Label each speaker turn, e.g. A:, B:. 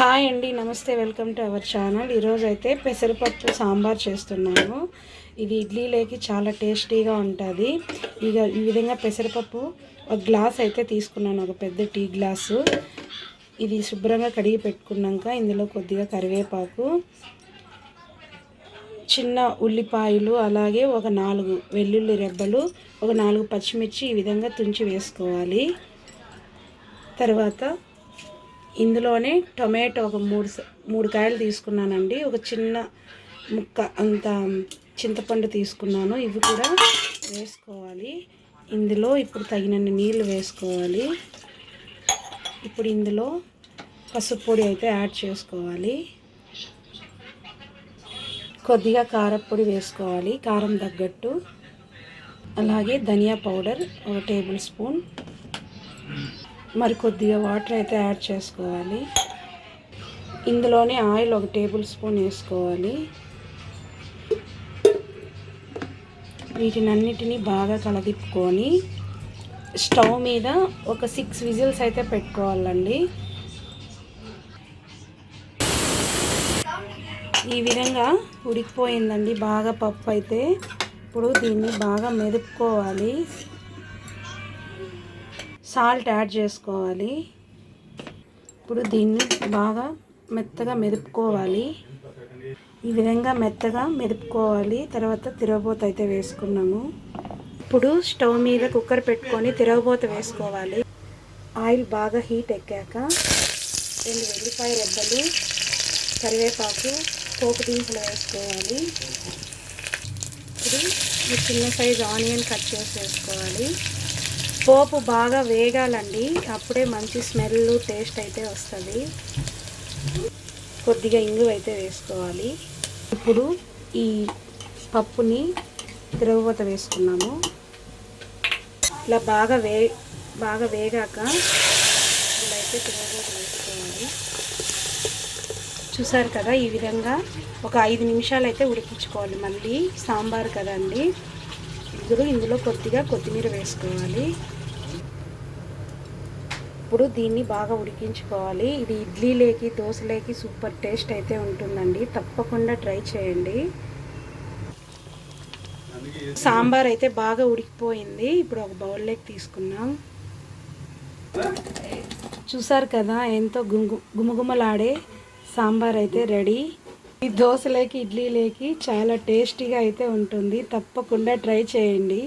A: Hi అండి నమస్తే welcome to our channel. ఈరోజు అయితే పెసరపప్పు సాంబార్ చేస్తున్నాము ఇది ఇడ్లీలోకి చాలా టేస్టీగా ఉంటుంది. ఇక ఈ విధంగా పెసరపప్పు ఒక గ్లాస్ అయితే తీసుకున్నాను ఒక పెద్ద టీ గ్లాసు. ఇది శుభ్రంగా కడిగి పెట్టుకున్నాక ఇందులో కొద్దిగా కరివేపాకు చిన్న ఉల్లిపాయలు అలాగే ఒక నాలుగు వెల్లుల్లి రెబ్బలు ఒక నాలుగు పచ్చిమిర్చి ఈ విధంగా తుంచి వేసుకోవాలి. తర్వాత ఇందులోనే టొమాటో ఒక మూడు స- మూడు కాయలు తీసుకున్నానండి. ఒక చిన్న ముక్క అంత చింతపండు తీసుకున్నాను. ఇవి కూడా వేసుకోవాలి. ఇందులో ఇప్పుడు తగినన్ని నీళ్ళు వేసుకోవాలి. ఇప్పుడు ఇందులో పసుపు పొడి అయితే యాడ్ చేసుకోవాలి. కొద్దిగా కారపొడి వేసుకోవాలి కారం తగ్గట్టు. అలాగే ధనియా పౌడర్ ఒక టేబుల్ స్పూన్. మరి కొద్దిగా వాటర్ అయితే యాడ్ చేసుకోవాలి. ఇందులోనే ఆయిల్ ఒక టేబుల్ స్పూన్ వేసుకోవాలి. వీటినన్నిటినీ బాగా కలదిప్పుకొని స్టవ్ మీద ఒక సిక్స్ విజిల్స్ అయితే పెట్టుకోవాలండి. ఈ విధంగా ఉడికిపోయిందండి. బాగా పప్పు అయితే ఇప్పుడు దీన్ని బాగా మెదుపుకోవాలి. సాల్ట్ యాడ్ చేసుకోవాలి. ఇప్పుడు దీన్ని బాగా మెత్తగా మెదుపుకోవాలి. ఈ విధంగా మెత్తగా మెదుపుకోవాలి. తర్వాత తిరగబోత అయితే వేసుకున్నాము. ఇప్పుడు స్టవ్ మీద కుక్కర్ పెట్టుకొని తిరగబోత వేసుకోవాలి. ఆయిల్ బాగా హీట్ ఎక్కాక రెండు వెల్లిపాయ రెబ్బలు కరివేపాకు పోపు దినుసులు వేసుకోవాలి. ఇప్పుడు ఈ చిన్న సైజు ఆనియన్ కట్ చేసి వేసుకోవాలి. పోపు బాగా వేగాలండి. అప్పుడే మంచి స్మెల్ టేస్ట్ అయితే వస్తుంది. కొద్దిగా ఇంగు అయితే వేసుకోవాలి. ఇప్పుడు ఈ పప్పుని తిరగబోత వేసుకున్నాము. ఇలా బాగా వే బాగా వేగాక ఇలా అయితే తిరగబోత వేసుకోవాలి. చూసారు కదా ఈ విధంగా ఒక ఐదు నిమిషాలు అయితే ఉడికించుకోవాలి మళ్ళీ. సాంబార్ కదండి. ఇప్పుడు ఇందులో కొద్దిగా కొత్తిమీర వేసుకోవాలి. ఇప్పుడు దీన్ని బాగా ఉడికించుకోవాలి. ఇది ఇడ్లీలేకి దోశలేకి సూపర్ టేస్ట్ అయితే ఉంటుందండి. తప్పకుండా ట్రై చేయండి. సాంబార్ అయితే బాగా ఉడికిపోయింది. ఇప్పుడు ఒక బౌల్లోకి తీసుకున్నాం చూసారు కదా ఎంతో గుమ్గు గుమగుమలాడే సాంబార్ అయితే రెడీ. ఈ దోశలేకి ఇడ్లీలేకి చాలా టేస్టీగా అయితే ఉంటుంది. తప్పకుండా ట్రై చేయండి.